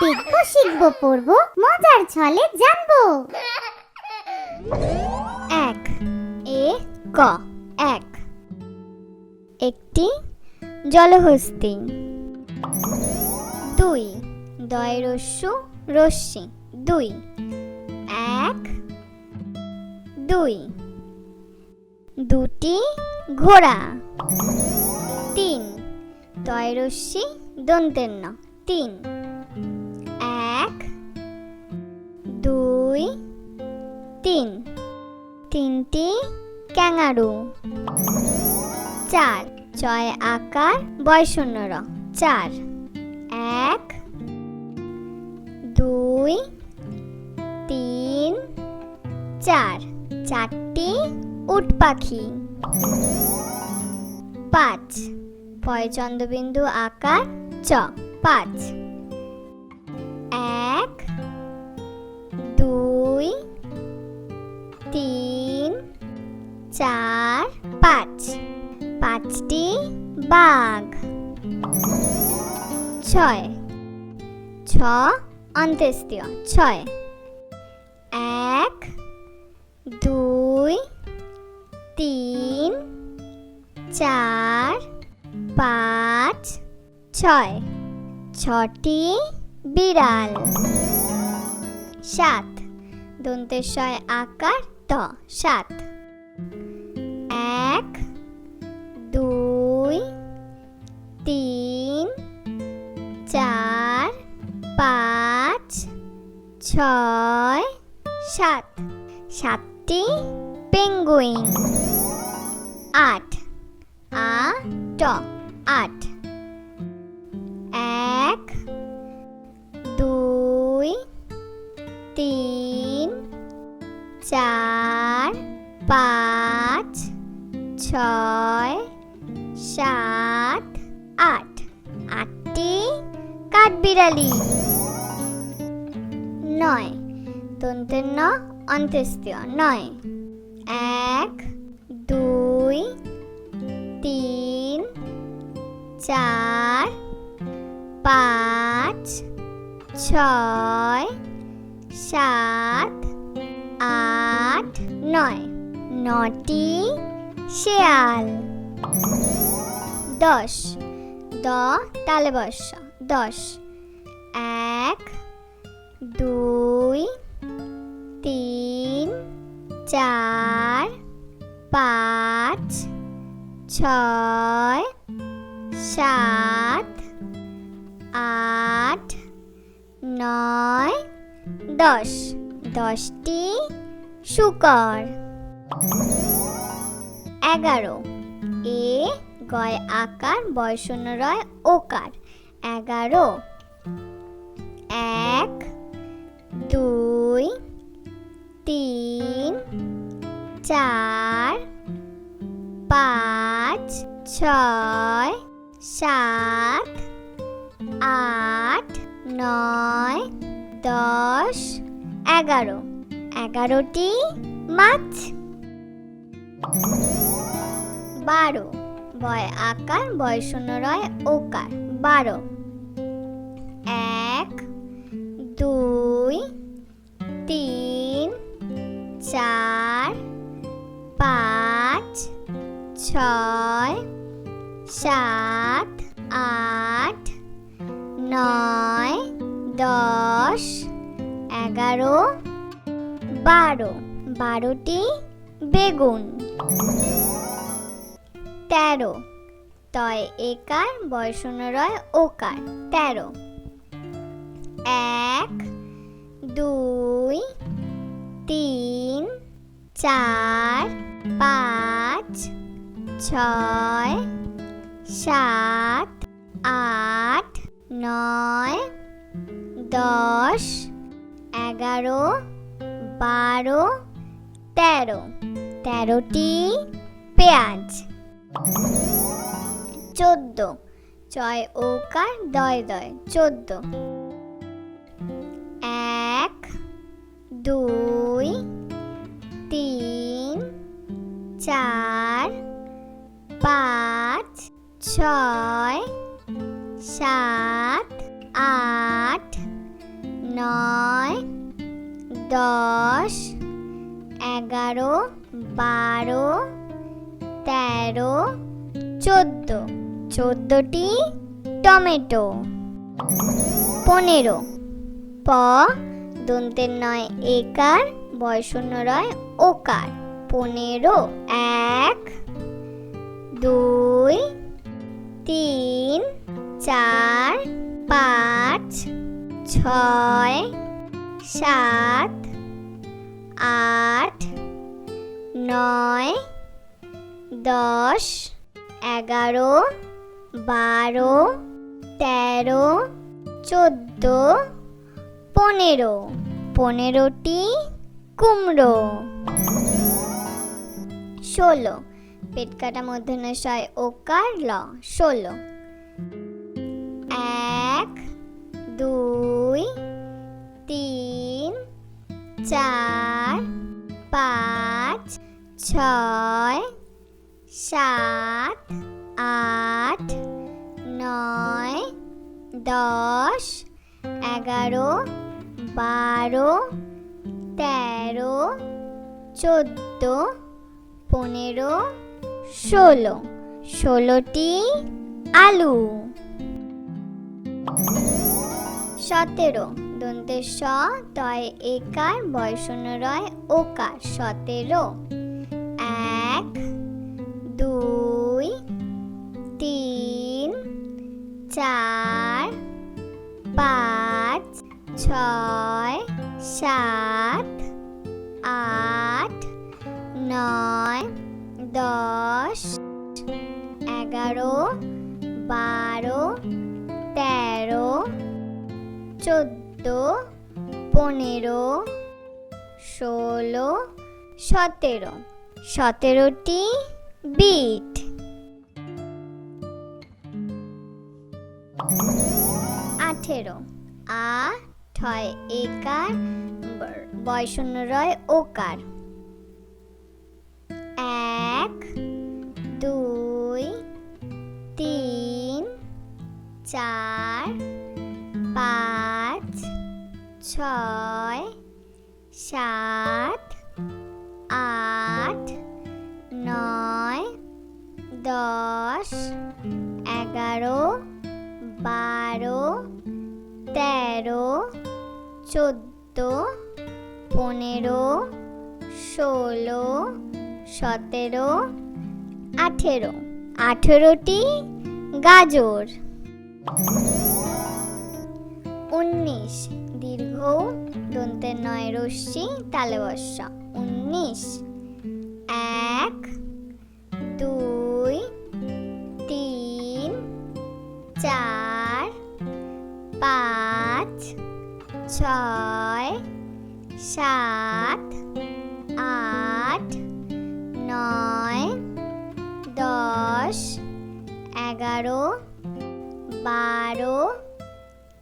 দেখব, শিখব, পড়ব, মজার ছলে জানব। এক, এ, ক, এক। একটি জলহস্তি। দুই দয় রস্যু রশ্মি। দুই, এক। দুই, দুটি ঘোড়া। তিন দয় রশ্মি দন্তের ন তিন দুই, তিন। তিনটি ক্যাঙারু চার। ছয় আকার বয়শূন্য র চার। এক। দুই। তিন। চার। চারটি উট পাখি। পাঁচ। পয় চন্দ্রবিন্দু আকার চ। পাঁচ। পাঁচটি বাঘ। ছয়। ছ অন্ত্যেস্তীয় ছয়। এক, দুই, তিন, চার, পাঁচ, ছয়। ছটি বিড়াল। সাত। দন্তেশ্বয় আকার ত, সাত। সাত। সাতটি পেঙ্গুইন। আট। আ, ট। আট। এক, দুই, তিন, চার, পাঁচ, ছয়, সাত, আট। আটটি কাঠবিড়ালি। নয়। দন্তের ন অন্ত্যেস্তীয় নয়। এক, দুই, তিন, চার, পাঁচ, ছয়, সাত, আট, নয়। নটি, শেয়াল। দশ, দ, তালে বর্ষ। দশ, এক দুই চার, পাঁচ, ছয়, সাত, আট, নয়, দশ। দশটি শুকর। এগারো। এ গয় আকার বয়শূন্য রয় ওকার। এগারো। এক, দুই তিন, চার, পাঁচ, ছয়, সাত, আট, নয়, দশ, এগারো। এগারোটি মাছ। বারো। বয় আকার, বয় শূন্য রয় ওকার বারো। ছয়, সাত, আট, নয়, দশ, এগারো, বারো। বারোটি বেগুন। তেরো। তয় একার বয়শূন্য রয় ওকার। তেরো। এক, দুই, তিন, চার, পাঁচ ছয়, সাত, আট, নয়, দশ, এগারো, বারো, তেরো। তেরোটি পেঁয়াজ। চোদ্দ। ছয় ওকার, দয় দয়। চোদ্দ। এক, দুই, তিন, চার। পাঁচ, ছয়, সাত, আট, নয়, দশ, এগারো, বারো, তেরো, চোদ্দ। চোদ্দোটি টমেটো। পনেরো। প, দন্তের নয় একার বয়শূন্য রয় ওকার। পনেরো, এক দুই, তিন, চার, পাঁচ, ছয়, সাত, আট, নয়, দশ, এগারো, বারো, তেরো, চোদ্দ, পনেরো। পনেরোটি কুমড়ো। ষোলো। পেট কাটা মধ্যনশয় ওকার ল? ষোলো। এক, দুই, তিন, চার, পাঁচ, ছয়, সাত, আট, নয়, দশ, এগারো, বারো, তেরো, চোদ্দ, পনেরো ষোলো। ষোলোটি আলু। সতেরো। দন্তের স তয়, একার বয়শূন্য রয় ওকার, সতেরো। এক, দুই, তিন, চার, পাঁচ, ছয়, সাত। দশ, এগারো, বারো, তেরো, চোদ্দ, পনেরো, ষোলো, সতেরো। সতেরোটি বিট। আঠেরো। আ ঠয় একার, ব- বয়শূন্য রয় ওকার। ছয়, সাত, আট, নয়, দশ, এগারো, বারো, তেরো, চোদ্দ, পনেরো, ষোলো, সতেরো, আঠেরো। আঠেরোটি গাজর। উনিশ। দীর্ঘ, দন্তে নয় রশ্মি, তালে বর্ষা। উনিশ। এক, দুই, তিন, চার, পাঁচ, ছয়, সাত, আট, নয়, দশ, এগারো, বারো,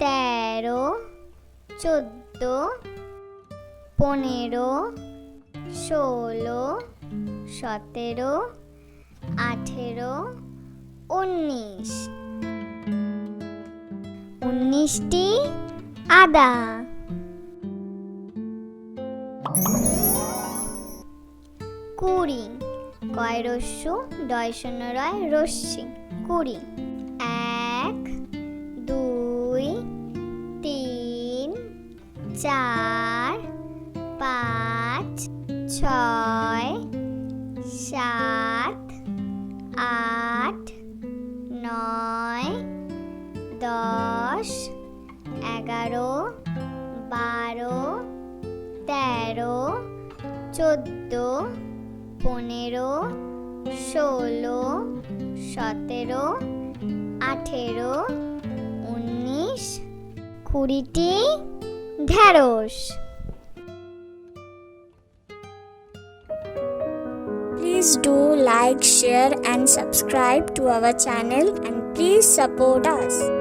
তেরো চোদ্দ, পনেরো, ষোলো, সতেরো, আঠেরো, উনিশ। উনিশটি আদা। কুড়ি, কয় রস্যু? ডয় শূন্য রয় রশ্মি। কুড়ি। চার, পাঁচ, ছয়, সাত, আট, নয়, দশ, এগারো, বারো, তেরো, চোদ্দ, পনেরো, ষোলো, সতেরো, আঠেরো, উনিশ, কুড়িটি ঢেঁড়স Please do like, share, and subscribe to our channel and please support us.